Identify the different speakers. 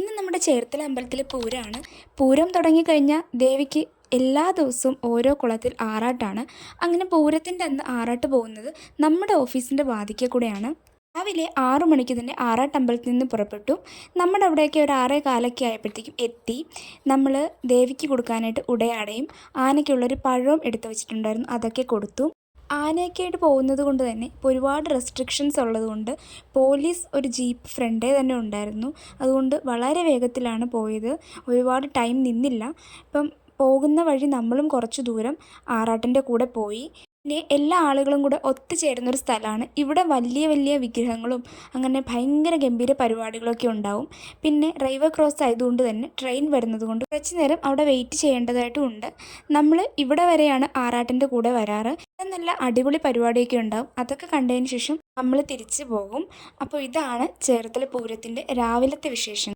Speaker 1: ഇന്ന് നമ്മുടെ ചേർത്തല അമ്പലത്തിലെ പൂരമാണ് പൂരം തുടങ്ങിക്കഴിഞ്ഞാൽ ദേവിക്ക് എല്ലാ ദിവസവും ഓരോ കുളത്തിൽ ആറാട്ടാണ്. അങ്ങനെ പൂരത്തിന്റെ അന്ന് ആറാട്ട് പോകുന്നത് നമ്മുടെ ഓഫീസിന്റെ വാതിക്കെ കൂടെയാണ്. രാവിലെ ആറു മണിക്ക് തന്നെ ആറാട്ട് അമ്പലത്തിൽ നിന്ന് പുറപ്പെട്ടു. നമ്മുടെ അവിടെയൊക്കെ ഒരു ആറേ കാലൊക്കെ ആയപ്പോഴത്തേക്കും എത്തി. നമ്മൾ ദേവിക്ക് കൊടുക്കാനായിട്ട് ഉടയാടയും ആനയ്ക്കുള്ളൊരു പഴവും എടുത്തു വെച്ചിട്ടുണ്ടായിരുന്നു. അതൊക്കെ കൊടുത്തു. ആനയൊക്കെ ആയിട്ട് പോകുന്നത് കൊണ്ട് തന്നെ ഇപ്പോൾ ഒരുപാട് റെസ്ട്രിക്ഷൻസ് ഉള്ളതുകൊണ്ട് പോലീസ് ഒരു ജീപ്പ് ഫ്രണ്ടേ തന്നെ ഉണ്ടായിരുന്നു. അതുകൊണ്ട് വളരെ വേഗത്തിലാണ് പോയത്. ഒരുപാട് ടൈം നിന്നില്ല. ഇപ്പം പോകുന്ന വഴി നമ്മളും കുറച്ച് ദൂരം ആറാട്ടിന്റെ കൂടെ പോയി. പിന്നെ എല്ലാ ആളുകളും കൂടെ ഒത്തുചേരുന്നൊരു സ്ഥലമാണ്. ഇവിടെ വലിയ വലിയ വിഗ്രഹങ്ങളും അങ്ങനെ ഭയങ്കര ഗംഭീര പരിപാടികളൊക്കെ ഉണ്ടാവും. പിന്നെ റെയിൽവേ ക്രോസ് ആയതുകൊണ്ട് തന്നെ ട്രെയിൻ വരുന്നത് കൊണ്ട് കുറച്ച് നേരം അവിടെ വെയിറ്റ് ചെയ്യേണ്ടതായിട്ടും ഉണ്ട്. നമ്മൾ ഇവിടെ വരെയാണ് ആറാട്ടിന്റെ കൂടെ വരാറ്. നല്ല അടിപൊളി പരിപാടിയൊക്കെ ഉണ്ടാവും. അതൊക്കെ കണ്ടതിന് ശേഷം നമ്മൾ തിരിച്ചു പോകും. അപ്പോൾ ഇതാണ് ചേർത്തല പൂരത്തിന്റെ രാവിലത്തെ വിശേഷം